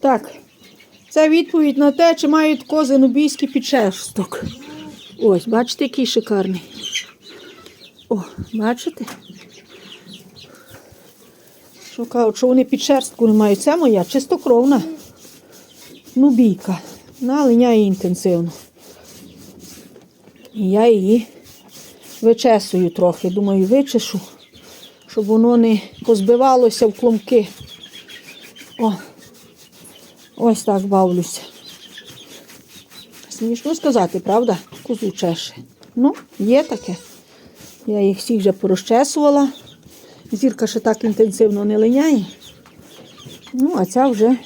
Так, це відповідь на те, чи мають кози нубійський підшерсток. Ось, бачите, який шикарний. О, бачите? Кажуть, що вони підшерстку не мають. Це моя чистокровна нубійка. Вона линяє інтенсивно. І я її вичесую трохи. Думаю, вичешу, щоб воно не позбивалося в клумки. О, ось так бавлюся. Смішно сказати, правда? Козу чеше. Ну, є таке. Я їх всіх вже порозчесувала. Зірка ще так інтенсивно не линяє. Ну, а ця вже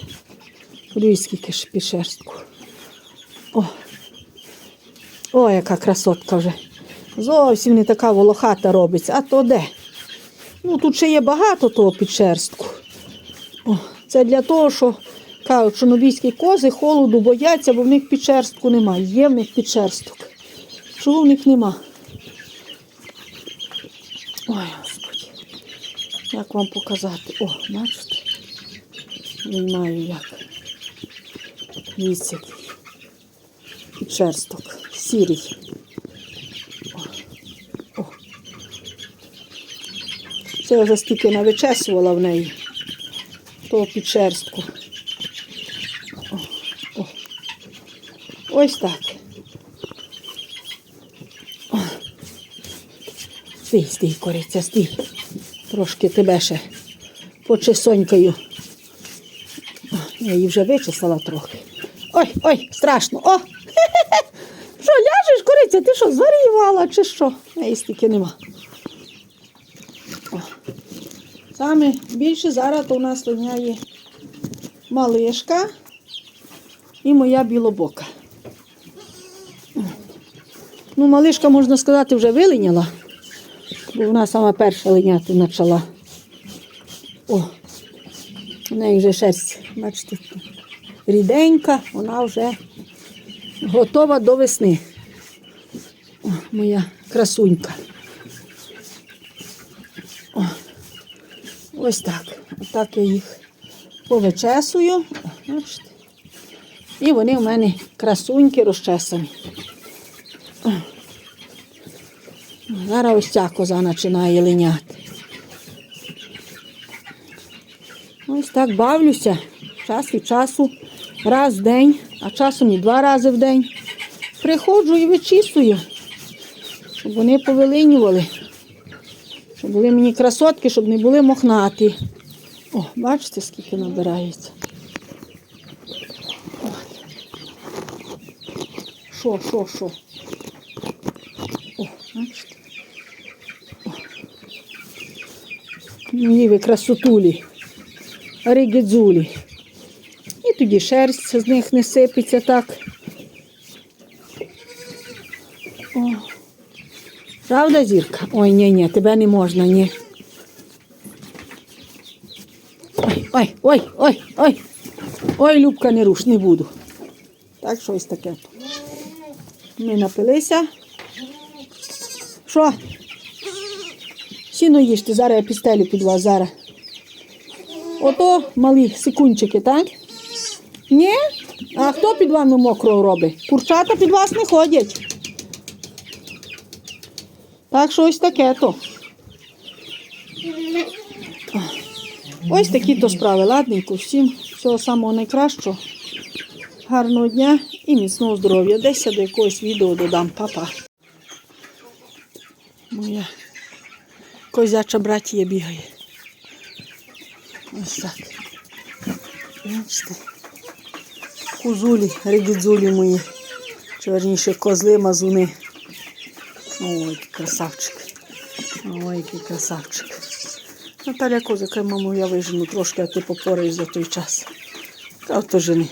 скільки ж під шерстку. О, о, яка красотка вже. Зовсім не така волохата робиться. А то де? Ну, тут ще є багато того підшерстку. О, це для того, що кажуть, що кози холоду бояться, бо в них підшерстку немає. Є в них підшерсток. Чого в них нема? Ой, Господи. Як вам показати? О, бачите? Не маю як. Дивіться, підшерсток. Сірий. Це я вже стільки навичесувала в неї. Того підшерстку. О. О. Ось так. О. Стій, стій, кориця, стій. Трошки тебе ще почесонькою. Я її вже вичесала трохи. Ой, ой, страшно. О! Що, ляжеш, кориця, ти що, зварівала чи що? Неї стільки нема. О. Саме більше зараз у нас линяє малишка і моя білобока. Ну, малишка, можна сказати, вже вилиняла, бо вона сама перша линяти почала. О, у неї вже шерсть, бачите, ріденька, вона вже готова до весни. О, моя красунька. О, ось так. Отак я їх повичесую. Бачите. І вони в мене красуньки розчесані. Зараз ось ця коза починає линяти. Ось так бавлюся час від часу, раз в день, а часом і два рази в день. Приходжу і вичісую, щоб вони повилинювали, щоб були мені красотки, щоб не були мохнаті. О, бачите, скільки набирається. Що, що, що? О, бачите? О. Красотулі ригідзулі. І тоді шерсть з них не сипеться так. О. Правда, зірка? Ой, ні, ні, тебе не можна, ні. Ой, ой, ой, ой, ой. Ой, Любка, не руш, не буду. Так, щось таке. Ми напилися. Що? Сіно їжте, зараз я пістелю під вас, зараз. Ото малі секундчики, так? Ні? А хто під вами мокро робить? Курчата під вас не ходять. Так що ось таке то. Ось такі то справи. Ладненько, всім всього самого найкращого. Гарного дня і міцного здоров'я. Десь я до якогось відео додам. Па-па. Моя козяча братія бігає. Ось так. Бачите. Кузулі, ригідзулі мої. Чи верніше козли, мазуни. Ой, який красавчик. Ой, який красавчик. Наталя козака, мамо, я вижену трошки, а ти попораєш за той час. Та ото жени.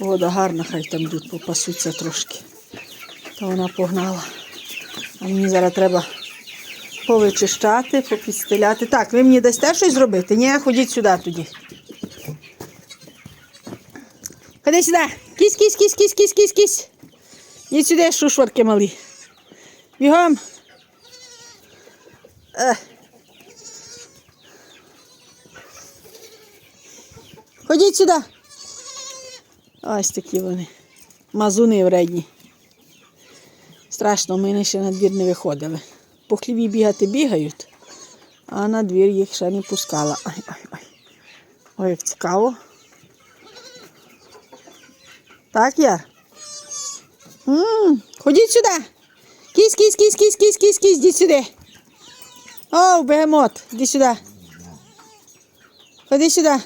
Вода гарна, хай там йдуть, попасуться трошки. То вона погнала. А мені зараз треба повичищати, попідстеляти. Так, ви мені дасте щось зробити? Ні, ходіть сюди тоді. Ходи сюди. Кісь, кісь, кісь, кісь, кісь, кісь, кісь. Ідь сюди, шушварки малі. Бігом. Е. Ходіть сюди. Ось такі вони. Мазуни вредні. Страшно, ми ще на двір не виходили. По хліві бігати бігають, а на двір їх ще не пускала. Ай, ай, ай. Ой, як цікаво. Так, Яр? м ходіть сюди. Кісь, кісь, кісь, кісь, кісь, кісь, кісь, йдіть сюди. О, бегемот, іди сюди. Ходи сюди.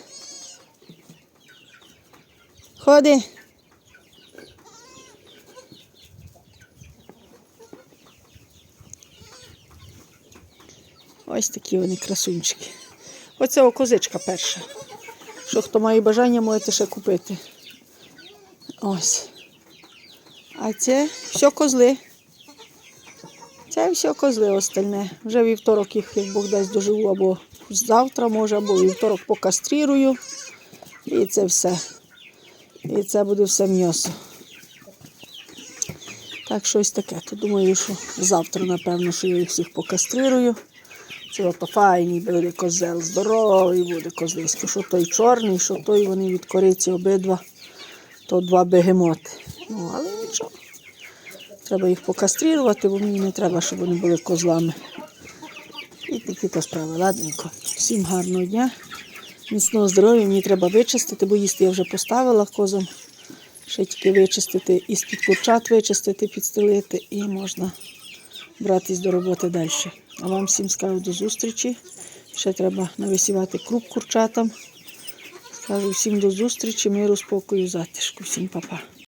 Ходи. Ось такі вони красунчики. Оце о, козичка перша. Що хто має бажання, можете ще купити. Ось. А це все козли. Це все козли остальне. Вже вівторок їх, як Бог дасть доживу, або завтра може, або вівторок покастрирую. І це все. І це буде все м'ясо. Так, щось таке. То думаю, що завтра, напевно, що я їх всіх покастрирую. Це ото файний буде козел, здоровий буде козлисько. Що той чорний, що той вони від кориці обидва, то два бегемоти. Ну, але нічого. Треба їх покастрирувати, бо мені не треба, щоб вони були козлами. І такі то справи. Ладненько. Всім гарного дня. Міцного здоров'я, мені треба вичистити, бо їсти я вже поставила козам. Ще тільки вичистити і з-під курчат вичистити, підстелити і можна братись до роботи далі. А вам всім скажу до зустрічі. Ще треба нависівати круп курчатам. Скажу всім до зустрічі, миру, спокою, затишку. Всім па-па.